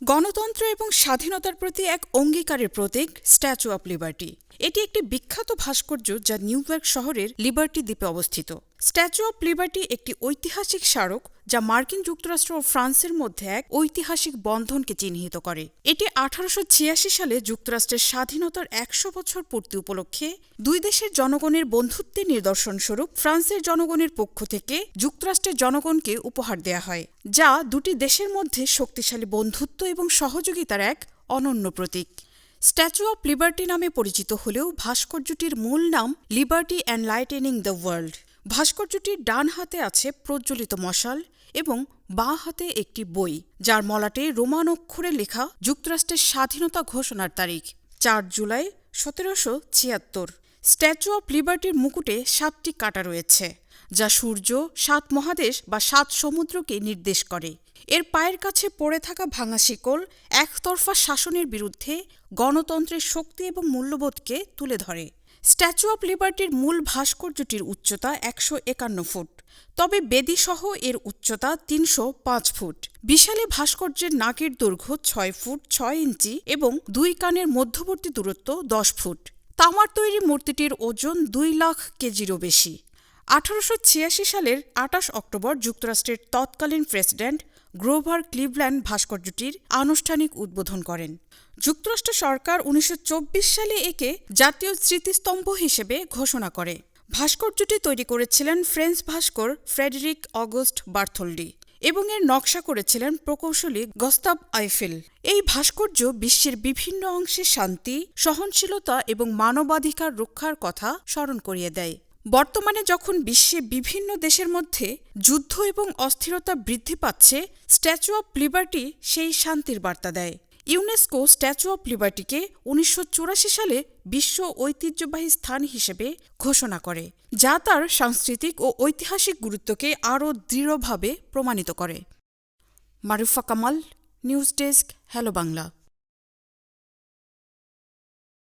গণতন্ত্র এবং স্বাধীনতার প্রতি এক অঙ্গীকারের প্রতীক স্ট্যাচু অব লিবার্টি এটি একটি বিখ্যাত ভাস্কর্য যা নিউ ইয়র্ক শহরের লিবার্টি দ্বীপে অবস্থিত। স্ট্যাচু অব লিবার্টি একটি ঐতিহাসিক স্মারক যা মার্কিন যুক্তরাষ্ট্র ও ফ্রান্সের মধ্যে এক ঐতিহাসিক বন্ধনকে চিহ্নিত করে। এটি আঠারোশো ছিয়াশি সালে যুক্তরাষ্ট্রের স্বাধীনতার একশো বছর পূর্তি উপলক্ষে দুই দেশের জনগণের বন্ধুত্বের নিদর্শন স্বরূপ ফ্রান্সের জনগণের পক্ষ থেকে যুক্তরাষ্ট্রের জনগণকে উপহার দেয়া হয়, যা দুটি দেশের মধ্যে শক্তিশালী বন্ধুত্ব এবং সহযোগিতার এক অনন্য প্রতীক। স্ট্যাচু অব লিবার্টি নামে পরিচিত হলেও ভাস্কর্যটির মূল নাম liberty and lightening the world ভাস্কর্যটির ডান হাতে আছে প্রজ্বলিত মশাল এবং বাঁ হাতে একটি বই, যার মলাটে রোমান অক্ষরে লেখা যুক্তরাষ্ট্রের স্বাধীনতা ঘোষণার তারিখ, চার জুলাই সতেরোশো ছিয়াত্তর। স্ট্যাচু অব লিবার্টির মুকুটে সাতটি কাটা রয়েছে, যা সূর্য, সাত মহাদেশ বা সাত সমুদ্রকে নির্দেশ করে। এর পায়ের কাছে পড়ে থাকা ভাঙা শিকল একতরফা শাসনের বিরুদ্ধে গণতন্ত্রের শক্তি এবং মূল্যবোধকে তুলে ধরে। স্ট্যাচু অব লিবার্টির মূল ভাস্কর্যটির উচ্চতা একশো একান্ন ফুট, তবে বেদিসহ এর উচ্চতা তিনশো পাঁচ ফুট। বিশালে ভাস্কর্যের নাকের দৈর্ঘ্য ছয় ফুট ছয় ইঞ্চি এবং দুই কানের মধ্যবর্তী দূরত্ব দশ ফুট। তামার তৈরি মূর্তিটির ওজন দুই লাখ কেজিরও বেশি। আঠারোশো ছিয়াশি সালের আটাশ অক্টোবর যুক্তরাষ্ট্রের তৎকালীন প্রেসিডেন্ট গ্রোভার ক্লিভল্যান্ড ভাস্কর্যটির আনুষ্ঠানিক উদ্বোধন করেন। যুক্তরাষ্ট্র সরকার উনিশশো চব্বিশ সালে একে জাতীয় স্মৃতিস্তম্ভ হিসেবে ঘোষণা করে। ভাস্কর্যটি তৈরি করেছিলেন ফ্রেঞ্চ ভাস্কর ফ্রেডরিক অগস্ট বার্থোল্ডি এবং এর নকশা করেছিলেন প্রকৌশলী গস্তাব আইফেল। এই ভাস্কর্য বিশ্বের বিভিন্ন অংশে শান্তি, সহনশীলতা এবং মানবাধিকার রক্ষার কথা স্মরণ করিয়ে দেয়। বর্তমানে যখন বিশ্বে বিভিন্ন দেশের মধ্যে যুদ্ধ এবং অস্থিরতা বৃদ্ধি পাচ্ছে স্ট্যাচু অব লিবার্টি সেই শান্তির বার্তা দেয়। ইউনেস্কো স্ট্যাচু অব লিবার্টিকে উনিশশো চুরাশি সালে বিশ্ব ঐতিহ্যবাহী স্থান হিসেবে ঘোষণা করে, যা তার সাংস্কৃতিক ও ঐতিহাসিক গুরুত্বকে আরও দৃঢ়ভাবে প্রমাণিত করে। Marufa Kamal, news desk, hello Bangla.